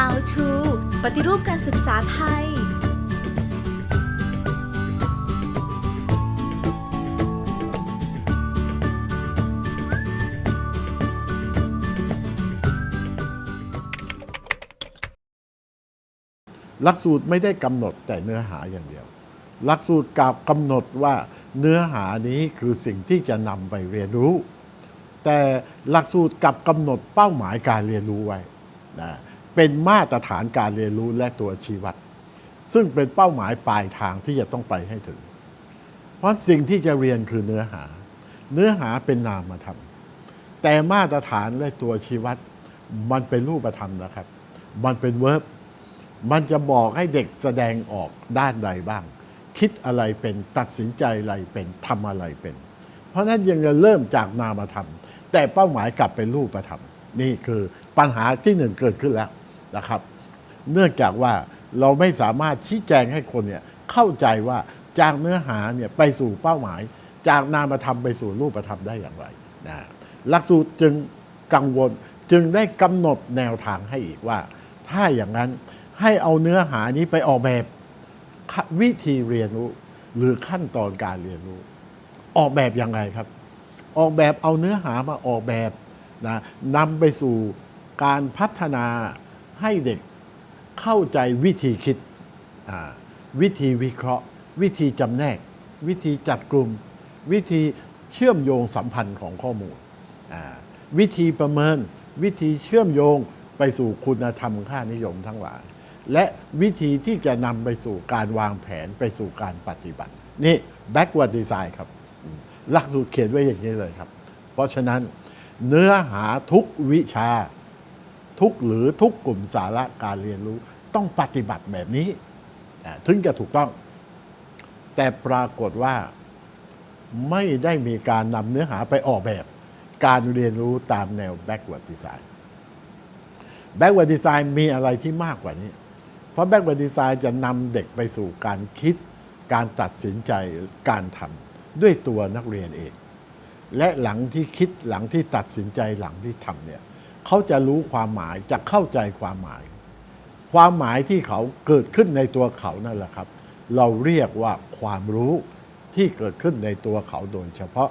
How to ปฏิรูปการศึกษาไทย หลักสูตรไม่ได้กำหนดแต่เนื้อหาอย่างเดียว หลักสูตรกำกำหนดว่าเนื้อหานี้คือสิ่งที่จะนำไปเรียนรู้ แต่หลักสูตรกลับกำหนดเป้าหมายการเรียนรู้ไว้นะ เป็นมาตรฐานการเรียนรู้และตัวชี้วัดซึ่งเป็นเป้าหมายปลายทางที่จะต้องไปให้ถึง เพราะสิ่งที่จะเรียนคือเนื้อหา เนื้อหาเป็นนามธรรม แต่มาตรฐานและตัวชี้วัดมันเป็นรูปธรรมนะครับ มันเป็นเวิร์บมันจะบอกให้เด็กแสดงออกด้านใดบ้าง คิดอะไรเป็นตัดสินใจอะไรเป็นทำอะไรเป็น เพราะฉะนั้นยังจะเริ่มจากนามธรรม แต่เป้าหมายกลับเป็นรูปธรรม นี่คือปัญหาที่หนึ่งเกิดขึ้นแล้ว นะครับ เนื่องจากว่าเราไม่สามารถชี้แจงให้คนเนี่ยเข้าใจว่าจากเนื้อหาเนี่ยไปสู่เป้าหมาย จากนามธรรมไปสู่รูปธรรมได้อย่างไรนะหลักสูตรจึงกังวลจึงได้กำหนดแนวทางให้อีกว่า ถ้าอย่างนั้นให้เอาเนื้อหานี้ไปออกแบบวิธีเรียนรู้หรือขั้นตอนการเรียนรู้ ออกแบบยังไงครับ ออกแบบเอาเนื้อหามาออกแบบนะนำไปสู่การพัฒนา ให้เด็กเข้าใจวิธีคิด วิธีวิเคราะห์ วิธีจำแนก วิธีจัดกลุ่ม วิธีเชื่อมโยงสัมพันธ์ของข้อมูล วิธีประเมิน วิธีเชื่อมโยงไปสู่คุณธรรมค่านิยมทั้งหลาย และวิธีที่จะนำไปสู่การวางแผนไปสู่การปฏิบัติ นี่ backward design ครับ หลักสูตรเขียนไว้อย่างนี้เลยครับ เพราะฉะนั้นเนื้อหาทุกวิชา ทุกหรือทุกกลุ่มสาระการเรียนรู้ต้องปฏิบัติแบบนี้ถึงจะถูกต้อง แต่ปรากฏว่าไม่ได้มีการนำเนื้อหาไปออกแบบ การเรียนรู้ตามแนว backward design backward design มีอะไรที่มากกว่านี้ เพราะ backward design จะนำเด็กไปสู่การคิด การตัดสินใจการทำด้วยตัวนักเรียนเอง และหลังที่คิดหลังที่ตัดสินใจหลังที่ทำเนี่ย เขาจะรู้ความหมายจะเข้าใจความหมาย ความหมายที่เขาเกิดขึ้นในตัวเขานั่นแหละครับ เราเรียกว่าความรู้ที่เกิดขึ้นในตัวเขาโดยเฉพาะ